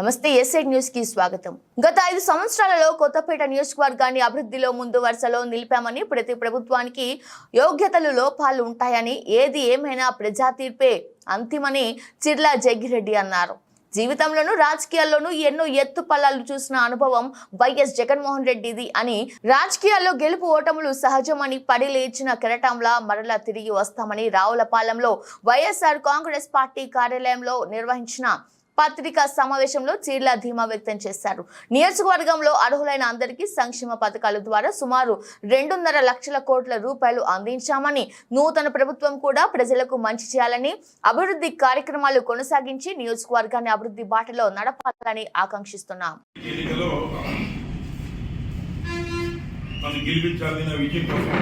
నమస్తే ఎస్ఐ న్యూస్కి స్వాగతం. గత ఐదు సంవత్సరాలలో కొత్తపేట నియోజకవర్గాన్ని అభివృద్ధిలో ముందు వరుసలో నిలిపామని ప్రతి ప్రభుత్వానికి యోగ్యతలు లోపాలు ఉంటాయని ఏది ఏమైనా ప్రజా తీర్పే అంతిమని చిర్లా జగ్గిరెడ్డి అన్నారు. జీవితంలోనూ రాజకీయాల్లోనూ ఎన్నో ఎత్తు పల్లాలు చూసిన అనుభవం వైఎస్ జగన్మోహన్ రెడ్డిది అని రాజకీయాల్లో గెలుపు ఓటములు సహజమని పడి లేచిన కెరటంలా మరలా తిరిగి వస్తామని రావులపాలెంలో వైఎస్ఆర్ కాంగ్రెస్ పార్టీ కార్యాలయంలో నిర్వహించిన పత్రికా సమావేశంలో చీర్ల ధీమా వ్యక్తం చేశారు. నియోజకవర్గంలో అర్హులైన అందరికీ సంక్షేమ పథకాల ద్వారా సుమారు రెండున్నర లక్షల కోట్ల రూపాయలు అందించామని నూతన ప్రభుత్వం కూడా ప్రజలకు మంచి చేయాలని అభివృద్ధి కార్యక్రమాలు కొనసాగించి నియోజకవర్గాన్ని అభివృద్ధి బాటలో నడపాలని ఆకాంక్షిస్తున్నాం. ఎన్నికలో గెలిపించాలి నా విజయం కోసం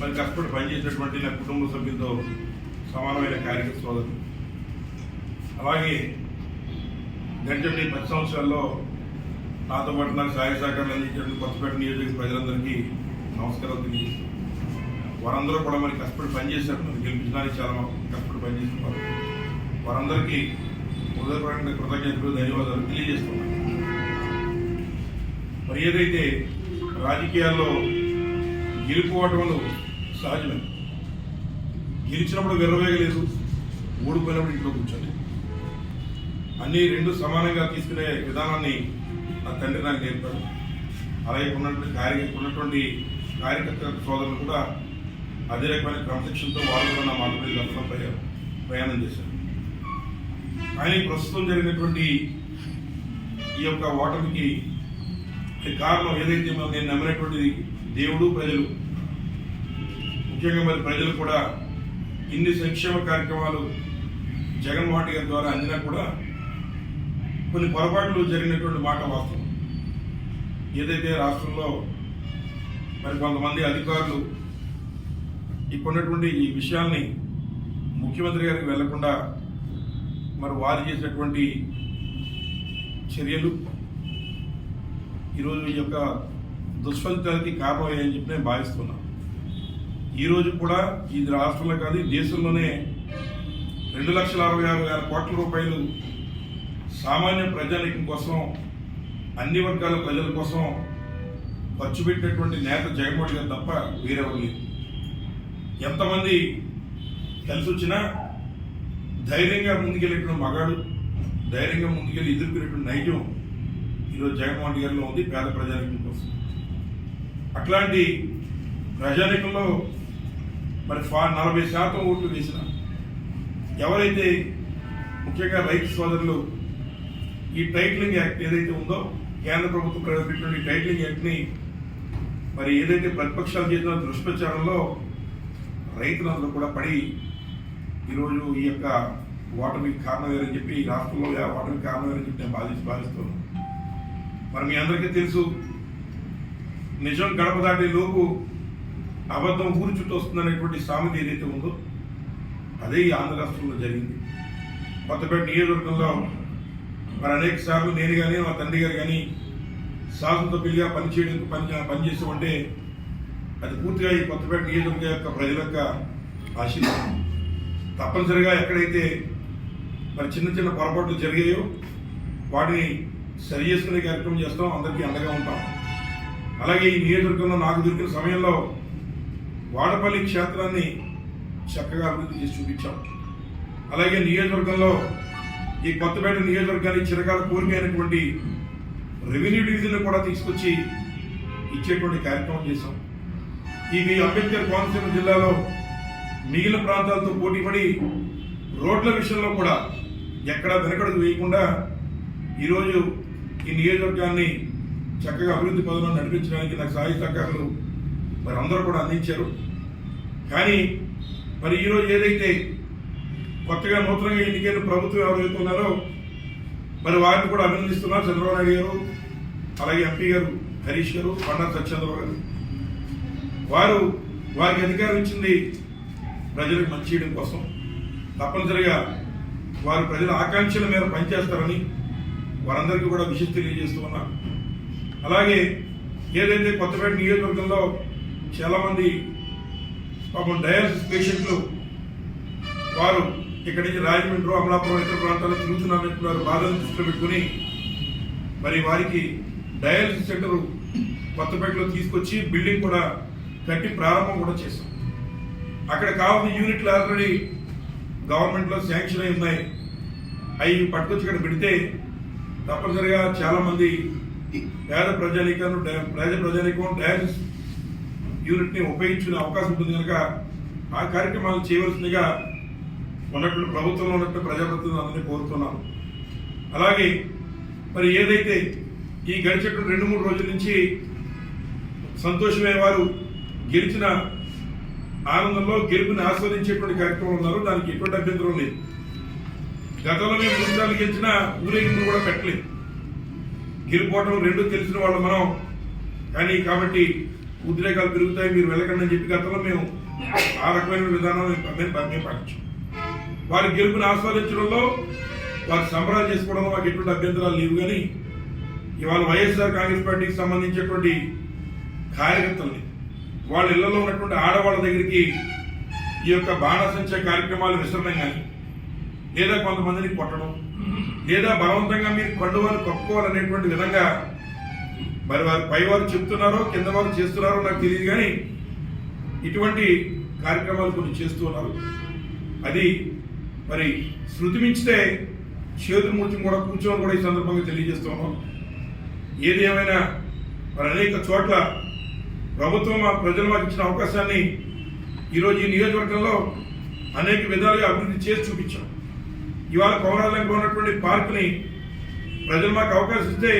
మరి కష్టపడి పనిచేసినటువంటి నా కుటుంబ సభ్యులతో సమానమైన కార్యకర్త సోదరులు అలాగే గడిచిన పది సంవత్సరాల్లో నాతో పాటు నాకు సహాయ సహకారం అందించిన కొత్తపేట నియోజక ప్రజలందరికీ నమస్కారాలు తెలియజేస్తాను వారందరూ కూడా మరి కష్టపడి పనిచేశారు. నన్ను గెలిపించడానికి చాలా కష్టపడి పనిచేస్తున్నారు. వారందరికీ హృదయపరంగా కృతజ్ఞతలు ధన్యవాదాలు తెలియజేస్తున్నాను. మరి ఏదైతే రాజకీయాల్లో గెలుపుకోవటంలో సహజమే గెలిచినప్పుడు విర్రవేగలేదు ఓడిపోయినప్పుడు ఇంట్లో కూర్చోలేదు. అన్ని రెండు సమానంగా తీసుకునే విధానాన్ని నా తండ్రి నాకు నేర్పాడు. అలాగే ఉన్నటువంటి కార్య ఉన్నటువంటి కార్యకర్త సోదరులు కూడా అదే రకమైన క్రమశిక్షణతో వాళ్ళు కూడా నా మాతృ దర్శనంపై ప్రయాణం చేశారు. కానీ ప్రస్తుతం జరిగినటువంటి ఈ యొక్క ఓటమికి కారణం ఏదైతే నేను నమ్మినటువంటిది దేవుడు ప్రజలు. ముఖ్యంగా మరి ప్రజలు కూడా ఇన్ని సంక్షేమ కార్యక్రమాలు జగన్మోహన్ గారి ద్వారా అందినా కూడా కొన్ని పొరపాట్లు జరిగినటువంటి మాట వాస్తవం. ఏదైతే రాష్ట్రంలో మరి కొంతమంది అధికారులు ఇప్పుడున్నటువంటి ఈ విషయాల్ని ముఖ్యమంత్రి గారికి వెళ్ళకుండా మరి వారు చేసినటువంటి చర్యలు ఈరోజు ఈ యొక్క దుష్ఫలితాలకి కారణమయ్యాయని చెప్పి నేను భావిస్తున్నాను. ఈరోజు కూడా ఇది రాష్ట్రంలో కాదు దేశంలోనే రెండు లక్షల అరవై ఆరు వేల కోట్ల రూపాయలు సామాన్య ప్రజానికం కోసం అన్ని వర్గాల ప్రజల కోసం ఖర్చు పెట్టినటువంటి నేత జగన్మోహన్ గారు తప్ప వేరెవరు లేదు ఎంతమంది కలిసి వచ్చినా ధైర్యంగా ముందుకెళ్ళిన మగాడు ధైర్యంగా ముందుకెళ్ళి ఎదుర్కొనేటువంటి నైజం ఈరోజు జగన్మోహన్ గారిలో ఉంది పేద ప్రజానికం కోసం. అట్లాంటి ప్రజానికంలో మరి ఫా నలభై శాతం ఓట్లు వేసిన ఎవరైతే ముఖ్యంగా రైతు సోదరులు ఈ టైటిలింగ్ యాక్ట్ ఏదైతే ఉందో కేంద్ర ప్రభుత్వం ప్రవేశపెట్టిన ఈ టైటిలింగ్ యాక్ట్ని మరి ఏదైతే ప్రతిపక్షాలు చేసిన దుష్ప్రచారంలో రైతులందరూ కూడా పడి ఈరోజు ఈ యొక్క ఓటమికి కారణమేరని చెప్పి ఈ రాష్ట్రంలో ఓటమికి కారణమేరని చెప్పి నేను బాధించి భావిస్తున్నాను. మరి మీ అందరికీ తెలుసు నిజం గడప దాటే లోపు అబద్ధం ఊరు చుట్టూ వస్తుందనేటువంటి సామెత ఏదైతే ఉందో అదే ఈ ఆంధ్ర రాష్ట్రంలో జరిగింది. కొత్తపేట నియోజకవర్గంలో మరి అనేక సార్లు నేను కానీ మా తండ్రి గారు కానీ శాసనసభ్యులుగా పనిచేయడానికి పని పనిచేస్తూ ఉంటే అది పూర్తిగా ఈ కొత్తపేట నియోజకవర్గ యొక్క ప్రజల యొక్క ఆశీర్వాదం. తప్పనిసరిగా ఎక్కడైతే మరి చిన్న చిన్న పొరపాట్లు జరిగాయో వాటిని సరి చేసుకునే కార్యక్రమం చేస్తాం అందరికీ అండగా ఉంటాం. అలాగే ఈ నియోజకవర్గంలో నాకు దొరికిన సమయంలో వాడపల్లి క్షేత్రాన్ని చక్కగా అభివృద్ధి చేసి చూపించాం. అలాగే నియోజకవర్గంలో ఈ కొత్తపేట నియోజకవర్గానికి చిరకాల కోరిక అయినటువంటి రెవెన్యూ డివిజన్ కూడా తీసుకొచ్చి ఇచ్చేటువంటి కార్యక్రమం చేశాం. ఇది అంబేద్కర్ కోనసీమ జిల్లాలో మిగిలిన ప్రాంతాలతో పోటీపడి రోడ్ల విషయంలో కూడా ఎక్కడా వెనకడుగు వేయకుండా ఈరోజు ఈ నియోజకవర్గాన్ని చక్కగా అభివృద్ధి పదంలో నడిపించడానికి నాకు సహాయ సహకారాలు మరి అందరూ కూడా అందించారు. కానీ మరి ఈరోజు ఏదైతే కొత్తగా నూతనంగా ఎన్నికైన ప్రభుత్వం ఎవరైతే ఉన్నారో మరి వారిని కూడా అభినందిస్తున్నారు చంద్రబాబు నాయుడు గారు అలాగే ఎంపీ గారు హరీష్ గారు బండా సత్యేంద్రరావు గారు. వారు వారికి అధికారం ఇచ్చింది ప్రజలకు మంచి చేయడం కోసం. తప్పనిసరిగా వారు ప్రజల ఆకాంక్షల మీద పనిచేస్తారని వారందరికీ కూడా విషయం తెలియజేస్తూ ఉన్నారు అలాగే ఏదైతే కొత్తపేట నియోజకవర్గంలో చాలామంది పాపం డయాలసిస్ పేషెంట్లు వారు ఇక్కడి నుంచి రాజమండ్రి అమలాపురం ఇతర ప్రాంతాల్లో తిరుగుతున్నారు బాధలు దృష్టిలో పెట్టుకుని మరి వారికి డయాలసిస్ సెంటర్ కొత్తపేటలో తీసుకొచ్చి బిల్డింగ్ కూడా కట్టి ప్రారంభం కూడా చేశాం. అక్కడ కావాల్సిన యూనిట్లు ఆల్రెడీ గవర్నమెంట్లో శాంక్షన్ అయి ఉన్నాయి. అవి పట్టుకొచ్చి ఇక్కడ పెడితే తప్పనిసరిగా చాలామంది పేద ప్రజానీకం పేద ప్రజానీకం డయాలసిస్ యూనిట్ని ఉపయోగించుకునే అవకాశం ఉంటుంది కనుక ఆ కార్యక్రమాలు చేయవలసిందిగా ఉన్నట్లు ప్రభుత్వంలో ఉన్నట్టు ప్రజాప్రతినిధులు అందరినీ కోరుతున్నాను. అలాగే మరి ఏదైతే ఈ గడిచేటువంటి రెండు మూడు రోజుల నుంచి సంతోషమే వారు గెలిచిన ఆనందంలో గెలుపుని ఆస్వాదించేటువంటి కార్యక్రమం ఉన్నారు. దానికి ఎటువంటి అభ్యంతరం లేదు. గతంలో మేము బృందాలు గెలిచిన ఊరేగింపులు కూడా పెట్టలేదు. గెలుపోవటం రెండు తెలిసిన వాళ్ళు మనం. కానీ కాబట్టి ఉద్రేకాలు పెరుగుతాయి మీరు వెళ్ళకండి అని చెప్పి గతంలో మేము ఆ రకమైన విధానం మేము మేము పాటించాం. వారి గెలుపుని ఆస్వాదించడంలో వారి సంబరాలు చేసుకోవడంలో మాకు ఎటువంటి అభ్యంతరాలు లేవు కానీ ఇవాళ వైఎస్ఆర్ కాంగ్రెస్ పార్టీకి సంబంధించినటువంటి కార్యకర్తల్ని వాళ్ళ ఇళ్ళలో ఉన్నటువంటి ఆడవాళ్ళ దగ్గరికి ఈ యొక్క బాణసంచ కార్యక్రమాలు విసరడం కానీ లేదా కొంతమందిని కొట్టడం లేదా బలవంతంగా మీరు కండువారు కప్పుకోవాలనేటువంటి విధంగా మరి వారు పైవారు చెప్తున్నారో కింద వారు చేస్తున్నారో నాకు తెలియదు కానీ ఇటువంటి కార్యక్రమాలు కొన్ని చేస్తూ ఉన్నారు. అది మరి శృతి మించితే చేతులు కూడా కూర్చొని కూడా ఈ సందర్భంగా తెలియజేస్తాము ఏది ఏమైనా మరి అనేక చోట్ల ప్రభుత్వం మా ప్రజలు మాకు ఇచ్చిన అవకాశాన్ని ఈరోజు ఈ నియోజకవర్గంలో అనేక విధాలుగా అభివృద్ధి చేసి చూపించాం. ఇవాళ కోమరాలంగా ఉన్నటువంటి పార్కుని ప్రజలు మాకు అవకాశం ఇస్తే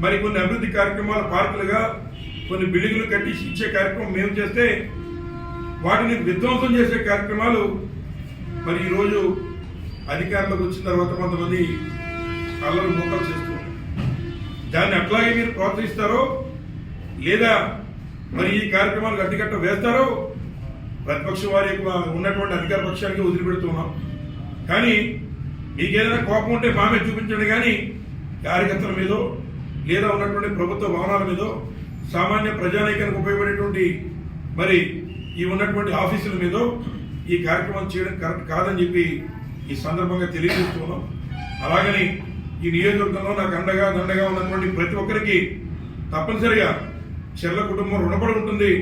మరి కొన్ని అభివృద్ధి కార్యక్రమాలు పార్కులుగా కొన్ని బిల్డింగులు కట్టి ఇచ్చే కార్యక్రమం మేము చేస్తే వాటిని విధ్వంసం చేసే కార్యక్రమాలు మరి ఈరోజు అధికారంలోకి వచ్చిన తర్వాత కొంతమంది అల్లరి మోకాలు చేస్తూ దాన్ని అట్లాగే మీరు ప్రోత్సహిస్తారో లేదా మరి ఈ కార్యక్రమాలు గట్టిగట్ట వేస్తారో ప్రతిపక్ష వారి ఉన్నటువంటి అధికార పక్షానికి వదిలిపెడుతున్నాం కానీ మీకేదైనా కోపం ఉంటే మామే చూపించండి కానీ కార్యకర్తల మీదో లేదా ఉన్నటువంటి ప్రభుత్వ భవనాల మీదో సామాన్య ప్రజానీకానికి ఉపయోగపడేటువంటి మరి ఈ ఉన్నటువంటి ఆఫీసుల మీదో ఈ కార్యక్రమం చేయడం కరెక్ట్ కాదని చెప్పి ఈ సందర్భంగా తెలియజేస్తున్నాం. అలాగని ఈ నియోజకవర్గంలో నాకు అండగా దండగా ఉన్నటువంటి ప్రతి ఒక్కరికి తప్పనిసరిగా చెల్ల కుటుంబం రుణపడి ఉంటుంది.